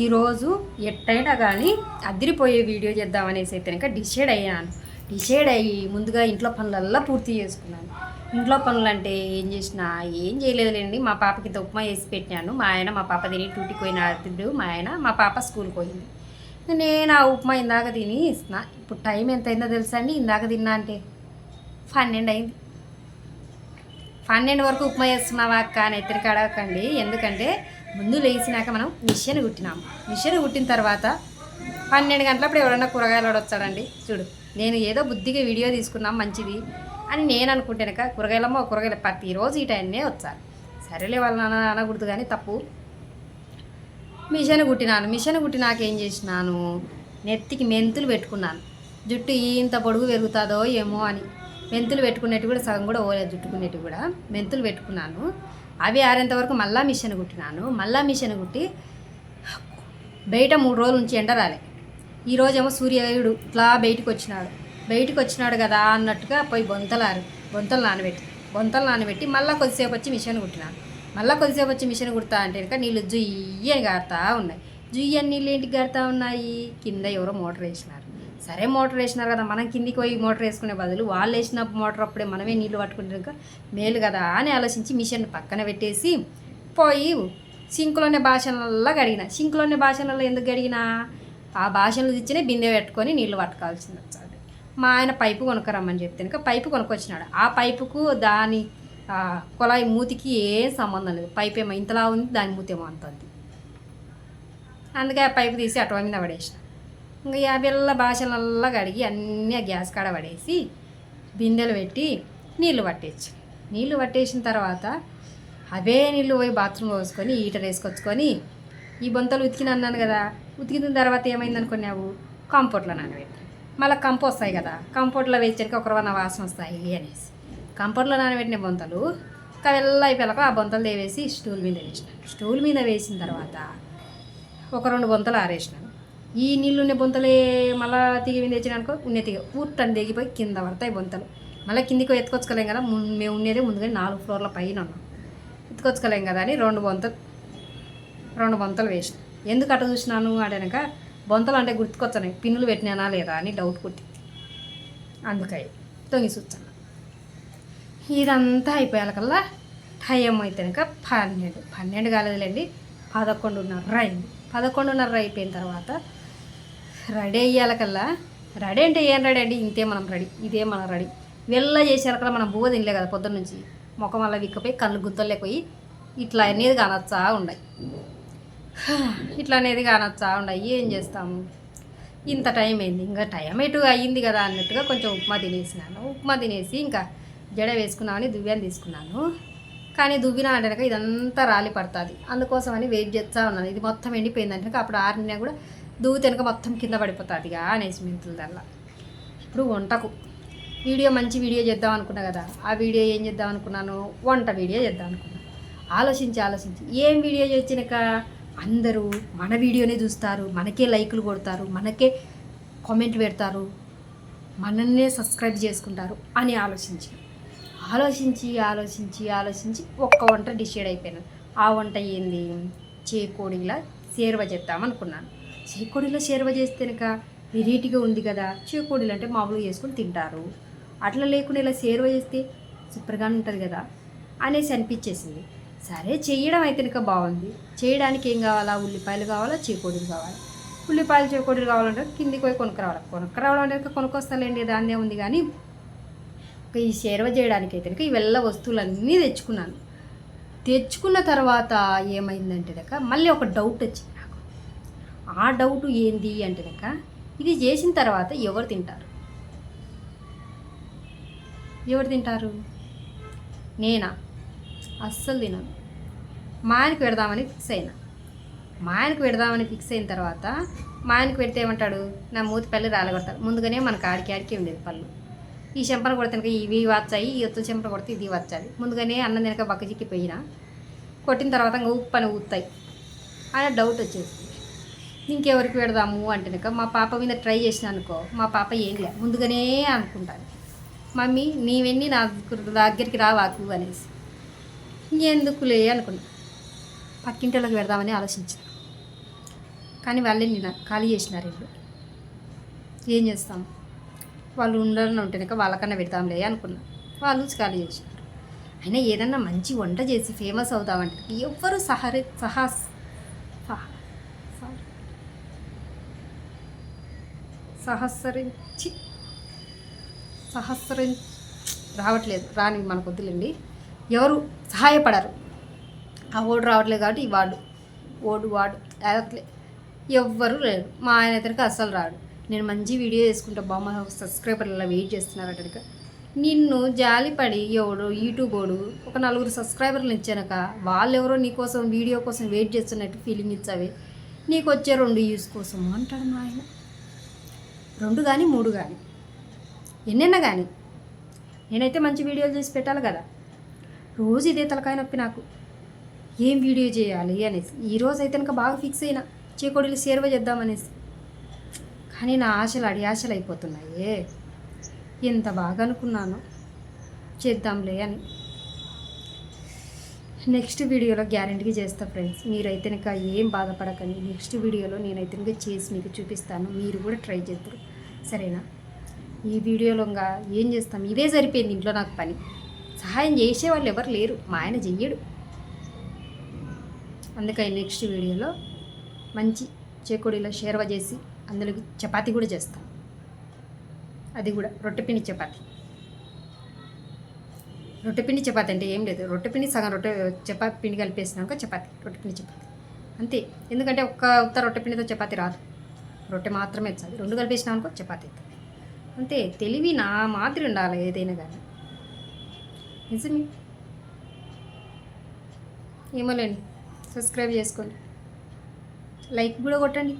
ఈరోజు ఎట్టయినా కానీ అదిరిపోయే వీడియో చేద్దామనేసి అయితే కనుక డిసైడ్ అయ్యాను. డిసైడ్ అయ్యి ముందుగా ఇంట్లో పనులల్లా పూర్తి చేసుకున్నాను. ఇంట్లో పనులు అంటే ఏం చేసినా ఏం చేయలేదులేండి. మా పాపకి ఇంత ఉప్మా వేసి పెట్టినాను. మా ఆయన మా పాప తిని డ్యూటీకి పోయిన మా ఆయన మా పాప స్కూల్కి పోయింది. నేను ఆ ఉప్మా ఇందాక తిని ఇస్తున్నా. ఇప్పుడు టైం ఎంత అయిందో తెలుసా అండి? ఇందాక తిన్నా అంటే పన్నెండు అయింది. పన్నెండు వరకు ఉప్మా చేస్తున్నావా అక్క అని ఎత్తిరిక అడగకండి. ఎందుకంటే ముందు లేచినాక మనం మిషన్ కుట్టినాము మిషన్ కుట్టిన తర్వాత పన్నెండు గంటలప్పుడు ఎవరన్నా కూరగాయలు వాడు వచ్చాడండి చూడు నేను ఏదో బుద్ధిగా వీడియో తీసుకున్నాం మంచిది అని నేను అనుకుంటేనక కూరగాయలమ్మ కూరగాయలు ప్రతిరోజు ఈ టైంనే వచ్చారు. సరేలే వాళ్ళ నాన్న అనకూడదు కానీ తప్పు. మిషన్ కుట్టినాను. మిషన్ కుట్టినాక ఏం చేసినాను? నెత్తికి మెంతులు పెట్టుకున్నాను. జుట్టు ఇంత పొడుగు పెరుగుతుందో ఏమో అని. మెంతులు పెట్టుకునేవి కూడా సగం కూడా ఓలేదు జుట్టుకునేవి కూడా మెంతులు పెట్టుకున్నాను. అవి ఆరేంత వరకు మళ్ళా మిషన్ కుట్టినాను. మళ్ళా మిషన్ కుట్టి బయట మూడు రోజుల నుంచి ఎండ రాలే. ఈరోజేమో సూర్యుడు ఇట్లా బయటకు వచ్చినాడు. బయటకు వచ్చినాడు కదా అన్నట్టుగా పోయి బొంతలారు బొంతలు నానబెట్టి బొంతలు నానబెట్టి మళ్ళీ కొద్దిసేపు వచ్చి మిషన్ కుట్టినాను. మళ్ళీ కొద్దిసేపు వచ్చి మిషన్ కుడతా అంటే కనుక నీళ్ళు జుయ్యని గారుతా ఉన్నాయి. జుయ్యని నీళ్ళు ఏంటికి గారుతా ఉన్నాయి? కింద ఎవరో మోటార్ వేసినారు. సరే మోటార్ వేసినారు కదా మనం కిందికి పోయి మోటార్ వేసుకునే బదులు వాళ్ళు వేసిన మోటార్ అప్పుడే మనమే నీళ్ళు పట్టుకుంటే మేలు కదా అని ఆలోచించి మిషన్ పక్కన పెట్టేసి పోయి సింకులోనే భాషలలో గడిగిన సింకులోనే భాషలలో ఎందుకు గడిగినా ఆ భాషలు ఇచ్చిన బిందె పెట్టుకొని నీళ్ళు పట్టుకోవాల్సింది వచ్చాడు. మా ఆయన పైపు కొనుక్కరమ్మని చెప్తే ఇంకా పైపు కొనుక్కొచ్చినాడు. ఆ పైపుకు దాని ఆ కుళాయి మూతికి ఏం సంబంధం లేదు. పైపు ఏమో ఇంతలా ఉంది దాని మూతేమో ఏమో అంత ఉంది. అందుకే ఆ పైపు తీసి అటువ మీద పడేసిన. ఇంకా ఆ భాషలల్లా కడిగి అన్నీ ఆ గ్యాస్ కాడ పడేసి బిందెలు పెట్టి నీళ్ళు పట్టేచ్చు. నీళ్ళు పట్టేసిన తర్వాత అవే నీళ్ళు పోయి బాత్రూమ్ పోసుకొని హీటర్ వేసుకొచ్చుకొని ఈ బొంతలు ఉతికిన అన్నాను కదా ఉతికిన తర్వాత ఏమైంది అనుకున్నావు? కంపోట్లో నానబెట్టి. మళ్ళీ కంపు వస్తాయి కదా కంపోట్లో వేసాక ఒక రవ్వ వాసన వస్తాయి అనేసి. కంపోట్లో నానబెట్టిన బొంతలు కవెల్లా అయిపోయాక ఆ బొంతలు దేవేసి స్టూల్ మీద వేసినాను స్టూల్ మీద వేసిన తర్వాత ఒక రెండు బొంతలు ఆరేసినాను. ఈ నీళ్ళున్న బొంతలే మళ్ళా తిగి మీద తెచ్చినానుకో ఉన్నే తిగ ఊట్టని దిగిపోయి కింద పడతాయి బొంతలు. మళ్ళీ కిందికి ఎత్తుకొచ్చుకోలేం కదా మేము ఉండేదే ముందుగా నాలుగు ఫ్లోర్ల పైన ఉన్నాం. ఎత్తుకొచ్చుకోలేం కదా అని రెండు బొంతలు రెండు బొంతలు వేసిన. ఎందుకు అట్ట చూసినాను అడనక బొంతలు అంటే గుర్తుకొచ్చాయి పిన్నులు పెట్టినానా లేదా అని డౌట్ పుట్టి అందుకై తొంగి చూస్తాను. ఇదంతా అయిపోయాకల్లా టైం అయితేనక పన్నెండు. పన్నెండు కాలేదులేండి పదకొండున్నర అయింది. పదకొండున్నర అయిపోయిన తర్వాత రెడీ అయ్యాలకల్లా రెడీ అంటే ఏం రెడీ అండి? ఇంతే మనం రెడీ. ఇదే మనం రెడీ. వెళ్ళ చేసేకల్లా మనం బువ్వ తినలే కదా పొద్దున్న నుంచి. ముఖం వల్ల విక్కపోయి కళ్ళు గుత్తలేకపోయి ఇట్లా అనేది కానొచ్చా ఉండయి. ఇట్లా అనేది కానొచ్చా ఉండయి. ఏం చేస్తాము ఇంత టైం అయింది. ఇంకా టైం ఎటు అయ్యింది కదా అన్నట్టుగా కొంచెం ఉప్మా తినేసినాను. ఉప్మా తినేసి ఇంకా జడ వేసుకున్నామని దువ్యాన్ని తీసుకున్నాను. కానీ దువ్విన అంటే ఇదంతా రాలి పడుతుంది. అందుకోసమని వెయిట్ చేస్తూ ఉన్నాను. ఇది మొత్తం ఎండిపోయింది అంటే అప్పుడు ఆరినా కూడా దువ్వు మొత్తం కింద పడిపోతుందిగా అనేసి మెంతుల దల్లా ఇప్పుడు వంటకు. వీడియో మంచి వీడియో చేద్దాం అనుకున్నా కదా ఆ వీడియో ఏం చేద్దాం అనుకున్నాను? వంట వీడియో చేద్దాం అనుకున్నాను ఆలోచించి ఆలోచించి. ఏం వీడియో చేసినాక అందరూ మన వీడియోనే చూస్తారు మనకే లైకులు కొడతారు మనకే కామెంట్ పెడతారు మనన్నే సబ్స్క్రైబ్ చేసుకుంటారు అని ఆలోచించి. ఆలోచించి ఆలోచించి ఆలోచించి ఒక్క వంట డిసైడ్ అయిపోయాను ఆ వంట ఏంది? చేకోడిలా సేర్వ చేద్దామనుకున్నాను చేకోడిలో చేస్తే చేస్తేనక వెరైటీగా ఉంది కదా చేకోడీలు అంటే మామూలుగా చేసుకుని తింటారు. అట్లా లేకుండా ఇలా చేరువ చేస్తే సూపర్గానే ఉంటుంది కదా అనేసి అనిపించేసింది. సరే చేయడం అయితే ఇంకా బాగుంది. చేయడానికి ఏం కావాలా? ఉల్లిపాయలు కావాలా? చేకోడీలు కావాలి. ఉల్లిపాయలు చేకోడీలు కావాలంటే కిందికి పోయి కొనుక్కురావాలి. కొనుక్కురావడం అనేది కొనుక్కొస్తాలేండి దాన్నే ఉంది కానీ ఈ చేరువ చేయడానికి అయితే కనుక ఇవెల్ల వస్తువులన్నీ తెచ్చుకున్నాను. తెచ్చుకున్న తర్వాత ఏమైందంటే కనుక మళ్ళీ ఒక డౌట్ వచ్చింది. ఆ డౌట్ ఏంది అంటే కనుక ఇది చేసిన తర్వాత ఎవరు తింటారు? ఎవరు తింటారు? నేనా? అస్సలు తినను. మా ఆయనకు పెడదామని ఫిక్స్ అయినా. మా ఆయనకు పెడదామని ఫిక్స్ అయిన తర్వాత మా ఆయనకు పెడితే ఏమంటాడు? నా మూతి పళ్ళు రాలగొడతారు. ముందుగానే మనకు ఆడికి ఆడికి ఉండేది పళ్ళు. ఈ చెంపలు కొడితే కనుక ఇవి వచ్చాయి ఈ ఒత్తు చెంపలు కొడితే ఇది వచ్చాలి ముందుగానే అన్నం తినక బక్కజిక్కి పోయినా కొట్టిన తర్వాత ఇంకా ఉప్పు అని ఊతాయి అనే డౌట్ వచ్చేసింది. ఇంకెవరికి పెడదాము అంటే కనుక మా పాప మీద ట్రై చేసిన అనుకో మా పాప ఏం లే ముందుగానే అనుకుంటాను మమ్మీ నీవెన్ని నా దగ్గరికి రావాకు అనేసి. ఎందుకులే అనుకున్నా. పక్కింటి వాళ్ళకి పెడదామని ఆలోచించిన. కానీ వాళ్ళే నిన్న ఖాళీ చేసినారు ఇల్లు. ఏం చేస్తాం? వాళ్ళు ఉండాలని ఉంటేనే వాళ్ళకన్నా పెడతాంలే అనుకున్నా. వాళ్ళు ఖాళీ చేసినారు. అయినా ఏదన్నా మంచి వంట చేసి ఫేమస్ అవుతామంటే ఎవ్వరు సహరి సహా సహ- సహస్రించి సహస్రం రావట్లేదు. రాని మనకు వద్దులేండి. ఎవరు సహాయపడరు. ఆ ఓడు రావట్లేదు కాబట్టి ఈ వాడు ఓడు వాడు అట్లే ఎవ్వరు లేరు. మా ఆయన ఇతనికి అస్సలు రాడు. నేను మంచి వీడియో చేసుకుంటా. బామ్మ సబ్స్క్రైబర్లు అలా వెయిట్ చేస్తున్నారట నిన్ను జాలిపడి ఎవడు యూట్యూబ్ వాడు ఒక నలుగురు సబ్స్క్రైబర్లు ఇచ్చానక వాళ్ళెవరో నీకోసం వీడియో కోసం వెయిట్ చేస్తున్నట్టు ఫీలింగ్ ఇచ్చావే. నీకు వచ్చే రెండు యూస్ కోసం అంటాడు మా ఆయన. రెండు కానీ మూడు కానీ ఎన్నెన్న కానీ నేనైతే మంచి వీడియోలు చేసి పెట్టాలి కదా. రోజు ఇదే తలకాయ నొప్పి నాకు. ఏం వీడియో చేయాలి అనేసి. ఈరోజు అయితే కనుక బాగా ఫిక్స్ అయినా. చేకోడీలు సేర్వ చేద్దామనేసి కానీ నా ఆశలు అడి ఆశలు అయిపోతున్నాయే. ఎంత బాగా అనుకున్నాను. చేద్దాంలే అని. నెక్స్ట్ వీడియోలో గ్యారంటీగా చేస్తా ఫ్రెండ్స్. మీరైతే ఇంకా ఏం బాధపడకండి. నెక్స్ట్ వీడియోలో నేనైతే ఇంకా చేసి మీకు చూపిస్తాను. మీరు కూడా ట్రై చేద్దరు. సరేనా? ఈ వీడియోలో ఇంకా ఏం చేస్తాం? ఇదే సరిపోయింది ఇంట్లో నాకు పని. సహాయం చేసే వాళ్ళు ఎవరు లేరు. మా ఆయన చెయ్యడు. అందుకని నెక్స్ట్ వీడియోలో మంచి చేకోడీలో షేర్వ చేసి అందులోకి చపాతి కూడా చేస్తాం. అది కూడా రొట్టెపిండి చపాతి. రొట్టెపిండి చపాతి అంటే ఏం లేదు. రొట్టెపిండి సగం రొట్టె చపాతి పిండి కలిపేసినాక చపాతి రొట్టెపిండి చపాతి. అంతే. ఎందుకంటే ఒక్క ఉత్త రొట్టెపిండితో చపాతీ రాదు. రొట్టె మాత్రమే వచ్చాది రెండు కలిపేసినాం అనుకో చపాతి అవుతుంది. అంతే తెలివి నా మాదిరి ఉండాలి ఏదైనా కానీ. నిజమే? ఏమోలేండి సబ్స్క్రైబ్ చేసుకోండి. లైక్ కూడా కొట్టండి.